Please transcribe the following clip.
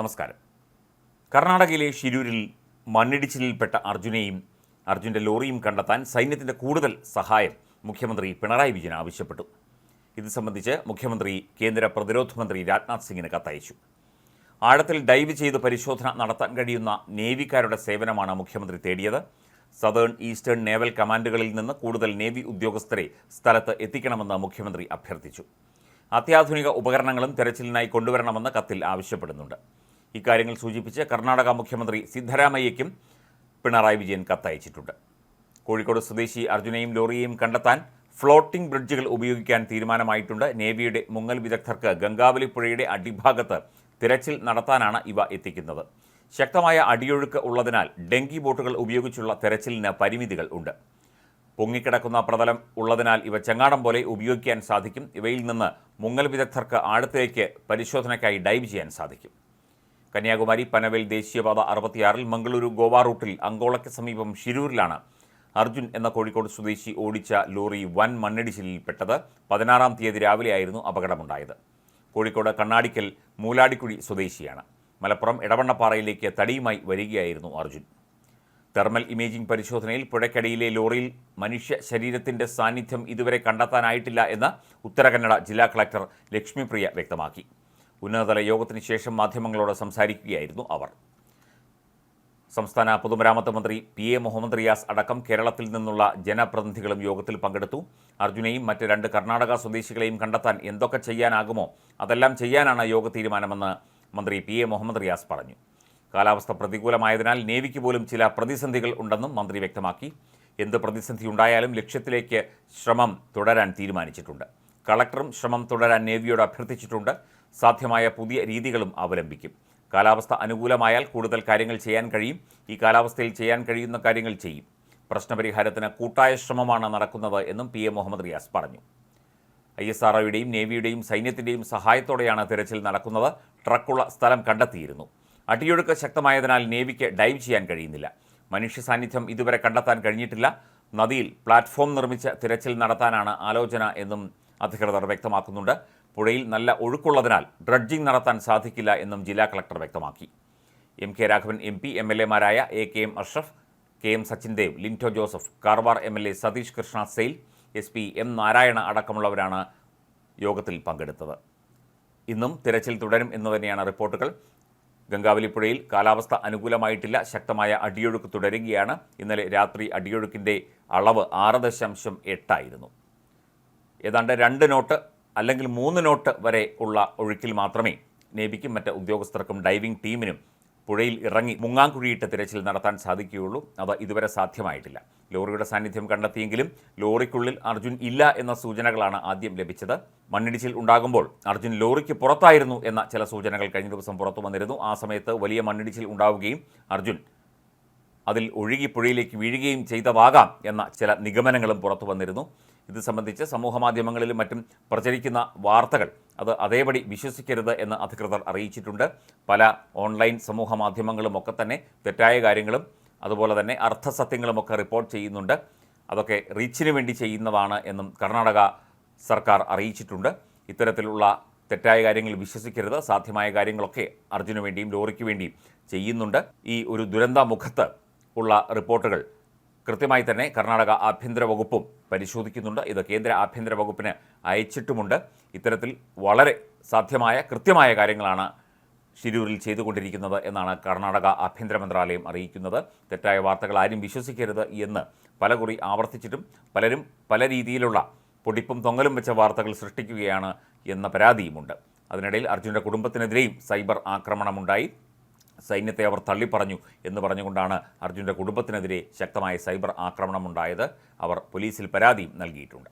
നമസ്കാരം. കർണാടകയിലെ ഷിരൂരിൽ മണ്ണിടിച്ചിലിൽപ്പെട്ട അർജുനെയും അർജുന്റെ ലോറിയും കണ്ടെത്താൻ സൈന്യത്തിന്റെ കൂടുതൽ സഹായം മുഖ്യമന്ത്രി പിണറായി വിജയൻ ആവശ്യപ്പെട്ടു. ഇത് സംബന്ധിച്ച് മുഖ്യമന്ത്രി കേന്ദ്ര പ്രതിരോധ മന്ത്രി രാജ്നാഥ് സിംഗിന് കത്തയച്ചു. ആഴത്തിൽ ഡൈവ് ചെയ്ത് പരിശോധന നടത്താൻ കഴിയുന്ന നേവിക്കാരുടെ സേവനമാണ് മുഖ്യമന്ത്രി തേടിയത്. സതേൺ ഈസ്റ്റേൺ നേവൽ കമാൻഡുകളിൽ നിന്ന് കൂടുതൽ നേവി ഉദ്യോഗസ്ഥരെ സ്ഥലത്ത് എത്തിക്കണമെന്ന് മുഖ്യമന്ത്രി അഭ്യർത്ഥിച്ചു. അത്യാധുനിക ഉപകരണങ്ങളും തെരച്ചിലിനായി കൊണ്ടുവരണമെന്ന് കത്തിൽ ആവശ്യപ്പെടുന്നുണ്ട്. ഇക്കാര്യങ്ങൾ സൂചിപ്പിച്ച് കർണാടക മുഖ്യമന്ത്രി സിദ്ധരാമയ്യയ്ക്കും പിണറായി വിജയൻ കത്തയച്ചിട്ടുണ്ട്. കോഴിക്കോട് സ്വദേശി അർജുനയും ലോറിയെയും കണ്ടെത്താൻ ഫ്ലോട്ടിംഗ് ബ്രിഡ്ജുകൾ ഉപയോഗിക്കാൻ തീരുമാനമായിട്ടുണ്ട്. നേവിയുടെ മുങ്ങൽ വിദഗ്ധർക്ക് ഗംഗാവലി പുഴയുടെ അടിഭാഗത്ത് തിരച്ചിൽ നടത്താനാണ് ഇവ എത്തിക്കുന്നത്. ശക്തമായ അടിയൊഴുക്ക് ഉള്ളതിനാൽ ഡെങ്കി ബോട്ടുകൾ ഉപയോഗിച്ചുള്ള തെരച്ചിലിന് പരിമിതികൾ ഉണ്ട്. പൊങ്ങിക്കിടക്കുന്ന പ്രതലം ഉള്ളതിനാൽ ഇവ ചങ്ങാടം പോലെ ഉപയോഗിക്കാൻ സാധിക്കും. ഇവയിൽ നിന്ന് മുങ്ങൽ വിദഗ്ധർക്ക് ആഴത്തിലേക്ക് പരിശോധനയ്ക്കായി ഡൈവ് ചെയ്യാൻ സാധിക്കും. കന്യാകുമാരി പനവേൽ ദേശീയപാത അറുപത്തിയാറിൽ മംഗളൂരു ഗോവ റൂട്ടിൽ അങ്കോളയ്ക്ക് സമീപം ഷിരൂരിലാണ് അർജുൻ എന്ന കോഴിക്കോട് സ്വദേശി ഓടിച്ച ലോറി വൻ മണ്ണിടിച്ചിലിൽപ്പെട്ടത് പതിനാറാം തീയതി രാവിലെയായിരുന്നു അപകടമുണ്ടായത്. കോഴിക്കോട് കണ്ണാടിക്കൽ മൂലാടിക്കുഴി സ്വദേശിയാണ്. മലപ്പുറം ഇടവണ്ണപ്പാറയിലേക്ക് തടിയുമായി വരികയായിരുന്നു അർജുൻ. തെർമൽ ഇമേജിംഗ് പരിശോധനയിൽ പുഴയ്ക്കടിയിലെ ലോറിയിൽ മനുഷ്യ ശരീരത്തിന്റെ സാന്നിധ്യം ഇതുവരെ കണ്ടെത്താനായിട്ടില്ല എന്ന് ഉത്തരകന്നഡ ജില്ലാ കളക്ടർ ലക്ഷ്മിപ്രിയ വ്യക്തമാക്കി. ഉന്നതതല യോഗത്തിന് ശേഷം മാധ്യമങ്ങളോട് സംസാരിക്കുകയായിരുന്നു അവർ. സംസ്ഥാന പൊതുമരാമത്ത് മന്ത്രി പി എ മുഹമ്മദ് റിയാസ് അടക്കം കേരളത്തിൽ നിന്നുള്ള ജനപ്രതിനിധികളും യോഗത്തിൽ പങ്കെടുത്തു. അർജുനെയും മറ്റ് രണ്ട് കർണാടക സ്വദേശികളെയും കണ്ടെത്താൻ എന്തൊക്കെ ചെയ്യാനാകുമോ അതെല്ലാം ചെയ്യാനാണ് യോഗ തീരുമാനമെന്ന് മന്ത്രി പി എ മുഹമ്മദ് റിയാസ് പറഞ്ഞു. കാലാവസ്ഥ പ്രതികൂലമായതിനാൽ നേവിക്ക് പോലും ചില പ്രതിസന്ധികൾ ഉണ്ടെന്നും മന്ത്രി വ്യക്തമാക്കി. എന്ത് പ്രതിസന്ധി ഉണ്ടായാലും ലക്ഷ്യത്തിലേക്ക് ശ്രമം തുടരാൻ തീരുമാനിച്ചിട്ടുണ്ട്. കളക്ടറും ശ്രമം തുടരാൻ നേവിയോട് അഭ്യർത്ഥിച്ചിട്ടുണ്ട്. സാധ്യമായ പുതിയ രീതികളും അവലംബിക്കും. കാലാവസ്ഥ അനുകൂലമായാൽ കൂടുതൽ കാര്യങ്ങൾ ചെയ്യാൻ കഴിയും. ഈ കാലാവസ്ഥയിൽ ചെയ്യാൻ കഴിയുന്ന കാര്യങ്ങൾ ചെയ്യും. പ്രശ്നപരിഹാരത്തിന് കൂട്ടായ ശ്രമമാണ് നടക്കുന്നത് എന്നും പി എ മുഹമ്മദ് റിയാസ് പറഞ്ഞു. ഐ എസ് ആർ നേവിയുടെയും സൈന്യത്തിന്റെയും സഹായത്തോടെയാണ് തിരച്ചിൽ നടക്കുന്നത്. ട്രക്കുള്ള സ്ഥലം കണ്ടെത്തിയിരുന്നു. അടിയൊഴുക്ക് ശക്തമായതിനാൽ നേവിക്ക് ഡൈവ് ചെയ്യാൻ കഴിയുന്നില്ല. മനുഷ്യ സാന്നിധ്യം ഇതുവരെ കണ്ടെത്താൻ കഴിഞ്ഞിട്ടില്ല. നദിയിൽ പ്ലാറ്റ്ഫോം നിർമ്മിച്ച് തിരച്ചിൽ നടത്താനാണ് ആലോചന എന്നും അധികൃതർ വ്യക്തമാക്കുന്നുണ്ട്. പുഴയിൽ നല്ല ഒഴുക്കുള്ളതിനാൽ ഡ്രഡ്ജിംഗ് നടത്താൻ സാധിക്കില്ല എന്നും ജില്ലാ കളക്ടർ വ്യക്തമാക്കി. M K Raghavan M P M L എമാരായ A K M Ashraf K M Sachin Dev Linto Joseph Karwar M L A Satish Krishna Sail S P M Narayana അടക്കമുള്ളവരാണ് യോഗത്തിൽ പങ്കെടുത്തത്. ഇന്നും തിരച്ചിൽ തുടരും എന്ന് തന്നെയാണ് റിപ്പോർട്ടുകൾ. ഗംഗാവലിപ്പുഴയിൽ കാലാവസ്ഥ അനുകൂലമായിട്ടില്ല ശക്തമായ അടിയൊഴുക്ക് തുടരുകയാണ്. ഇന്നലെ രാത്രി അടിയൊഴുക്കിന്റെ അളവ് ആറ് ദശാംശം എട്ടായിരുന്നു. ഏതാണ്ട് രണ്ട് നോട്ട് അല്ലെങ്കിൽ മൂന്ന് നോട്ട് വരെ ഉള്ള ഒഴുക്കിൽ മാത്രമേ നേവിക്കും മറ്റ് ഉദ്യോഗസ്ഥർക്കും ഡൈവിംഗ് ടീമിനും പുഴയിൽ ഇറങ്ങി മുങ്ങാങ്കുഴിയിട്ട് തിരച്ചിൽ നടത്താൻ സാധിക്കുകയുള്ളൂ. അത് ഇതുവരെ സാധ്യമായിട്ടില്ല. ലോറിയുടെ സാന്നിധ്യം കണ്ടെത്തിയെങ്കിലും ലോറിക്കുള്ളിൽ അർജുൻ ഇല്ല എന്ന സൂചനകളാണ് ആദ്യം ലഭിച്ചത്. മണ്ണിടിച്ചിൽ ഉണ്ടാകുമ്പോൾ അർജുൻ ലോറിക്ക് പുറത്തായിരുന്നു എന്ന ചില സൂചനകൾ കഴിഞ്ഞ ദിവസം പുറത്തു വന്നിരുന്നു. ആ സമയത്ത് വലിയ മണ്ണിടിച്ചിൽ ഉണ്ടാവുകയും അർജുൻ അതിൽ ഒഴുകി പുഴയിലേക്ക് വീഴുകയും ചെയ്തതാകാം എന്ന ചില നിഗമനങ്ങളും പുറത്തു വന്നിരുന്നു. ഇത് സംബന്ധിച്ച് സമൂഹമാധ്യമങ്ങളിലും മറ്റും പ്രചരിക്കുന്ന വാർത്തകൾ അത് അതേപടി വിശ്വസിക്കരുത് എന്ന് അധികൃതർ അറിയിച്ചിട്ടുണ്ട്. പല ഓൺലൈൻ സമൂഹ മാധ്യമങ്ങളും ഒക്കെ തന്നെ തെറ്റായ കാര്യങ്ങളും അതുപോലെ തന്നെ അർത്ഥസത്യങ്ങളുമൊക്കെ റിപ്പോർട്ട് ചെയ്യുന്നുണ്ട്. അതൊക്കെ റീച്ചിന് വേണ്ടി ചെയ്യുന്നതാണ് എന്നും കർണാടക സർക്കാർ അറിയിച്ചിട്ടുണ്ട്. ഇത്തരത്തിലുള്ള തെറ്റായ കാര്യങ്ങൾ വിശ്വസിക്കരുത് സാധ്യമായ കാര്യങ്ങളൊക്കെ അർജുന് വേണ്ടിയും ലോറിക്ക് വേണ്ടിയും ചെയ്യുന്നുണ്ട്. ഈ ഒരു ദുരന്ത മുഖത്ത് ഉള്ള റിപ്പോർട്ടുകൾ കൃത്യമായി തന്നെ കർണാടക ആഭ്യന്തര വകുപ്പും പരിശോധിക്കുന്നുണ്ട്. ഇത് കേന്ദ്ര ആഭ്യന്തര വകുപ്പിന് അയച്ചിട്ടുമുണ്ട്. ഇത്തരത്തിൽ വളരെ സാധ്യമായ കൃത്യമായ കാര്യങ്ങളാണ് ഷിരൂരിൽ ചെയ്തുകൊണ്ടിരിക്കുന്നത് എന്നാണ് കർണാടക ആഭ്യന്തര മന്ത്രാലയം അറിയിക്കുന്നത്. തെറ്റായ വാർത്തകൾ ആരും വിശ്വസിക്കരുത് എന്ന് പലകുറി ആവർത്തിച്ചിട്ടും പലരും പല രീതിയിലുള്ള പൊടിപ്പും തൊങ്ങലും വെച്ച വാർത്തകൾ സൃഷ്ടിക്കുകയാണ് എന്ന പരാതിയുമുണ്ട്. അതിനിടയിൽ അർജുന്റെ കുടുംബത്തിനെതിരെയും സൈബർ ആക്രമണമുണ്ടായി. സൈന്യത്തെ അവർ തള്ളിപ്പറഞ്ഞു എന്ന് പറഞ്ഞുകൊണ്ടാണ് അർജുന്റെ കുടുംബത്തിനെതിരെ ശക്തമായ സൈബർ ആക്രമണമുണ്ടായത് അവർ പോലീസിൽ പരാതിയും നൽകിയിട്ടുണ്ട്.